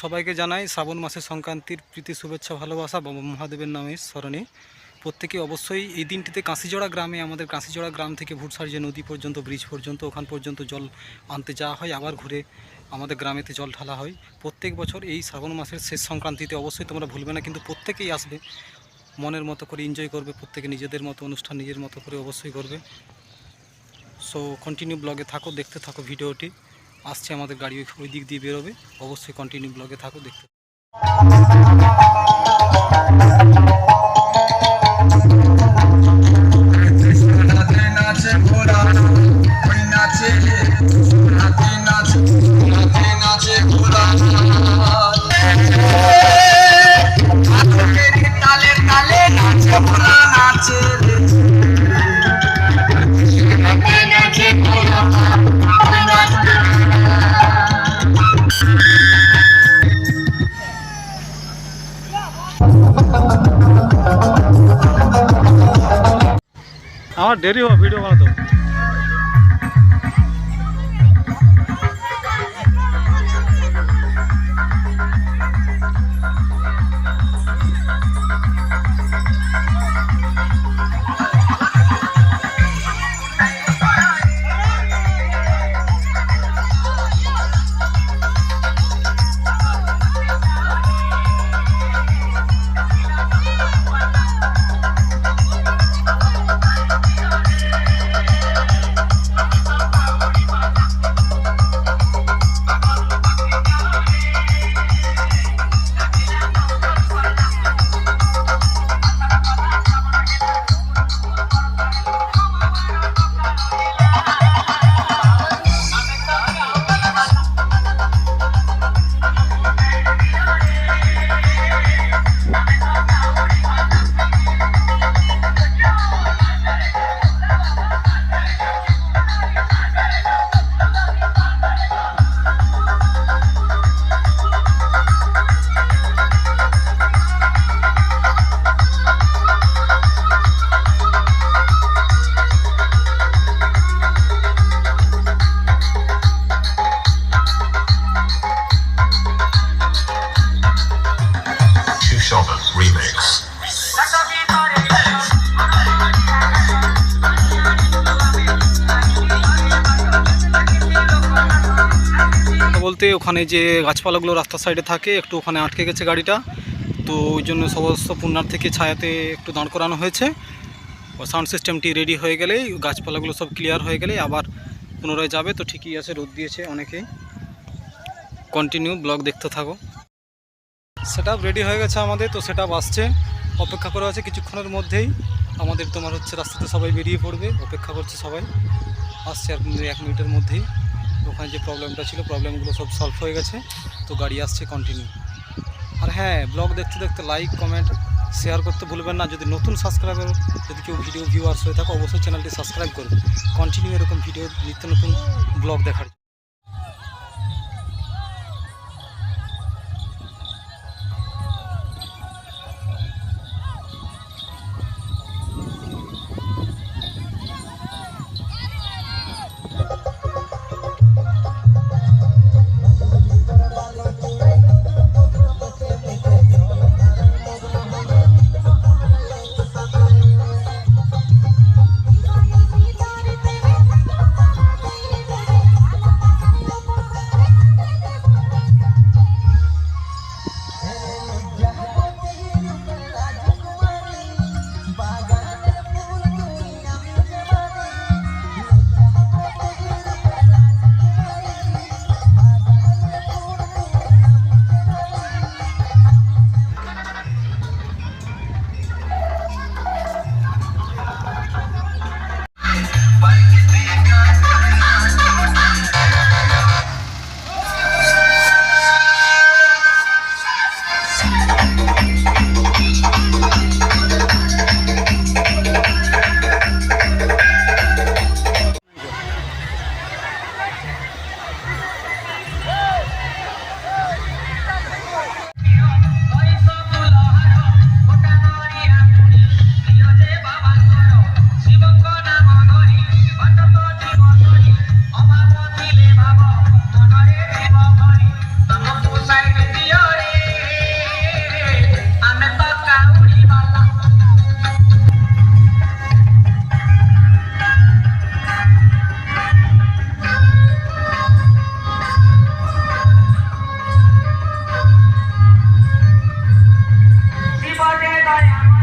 সবাইকে জানাই শ্রাবণ মাসের সংক্রান্তির প্রীতি শুভেচ্ছা ভালোবাসা মহাদেবের নামে স্মরণে। প্রত্যেকে অবশ্যই এই দিনটিতে কাঁসিজোড়া গ্রামে, আমাদের কাঁসিজোড়া গ্রাম থেকে ভুটসার যে নদী পর্যন্ত, ব্রিজ পর্যন্ত, ওখান পর্যন্ত জল আনতে যাওয়া হয়, আবার ঘুরে আমাদের গ্রামেতে জল ঢালা হয়। প্রত্যেক বছর এই শ্রাবণ মাসের শেষ সংক্রান্তিতে অবশ্যই তোমরা ভুলবে না, কিন্তু প্রত্যেকেই আসবে। মনের মতো করে এনজয় করবে, প্রত্যেকে নিজেদের মতো, অনুষ্ঠান নিজের মতো করে অবশ্যই করবে। সো কন্টিনিউ ব্লগে থাকো, দেখতে থাকো ভিডিওটি। আসছে আমাদের গাড়ি ওই- দিক দিয়ে বেরোবে। অবশ্যই কন্টিনিউ ব্লগে থাকো, দেখতে আমার দেরি হবে ভিডিও বানাতে Two Remix. বলতে ওখানে যে গাছপালাগুলো রাস্তার সাইডে থাকে, একটু ওখানে আটকে গেছে গাড়িটা। তো ওই জন্য সমস্ত পুনার থেকে ছায়াতে একটু দাঁড় করানো হয়েছে। সাউন্ড সিস্টেমটি রেডি হয়ে গেলেই, গাছপালাগুলো সব ক্লিয়ার হয়ে গেলেই আবার পুনরায় যাবে। তো ঠিকই আছে, রোদ দিয়েছে অনেকেই। কন্টিনিউ ব্লগ দেখতে থাকো। সেট রেডি হয়ে গেছে আমাদের, তো সেট আসছে। অপেক্ষা করা আছে কিছুক্ষণের মধ্যেই। আমাদের তোমার হচ্ছে রাস্তাতে সবাই বেরিয়ে পড়বে, অপেক্ষা করছে সবাই। আসছে আর এক মিনিটের মধ্যেই। ওখানে যে প্রবলেমটা ছিল প্রবলেমগুলো সব সলভ হয়ে গেছে। তো গাড়ি আসছে কন্টিনিউ আর হ্যাঁ ব্লগ দেখতে দেখতে লাইক কমেন্ট শেয়ার করতে ভুলবেন না। যদি নতুন সাবস্ক্রাইবার যদি কেউ ভিডিও ভিউয়ার্স হয়ে থাকে, অবশ্যই চ্যানেলটি সাবস্ক্রাইব করবে। কন্টিনিউ এরকম ভিডিও নিত্য নতুন ব্লগ দেখার। Bye. Bye.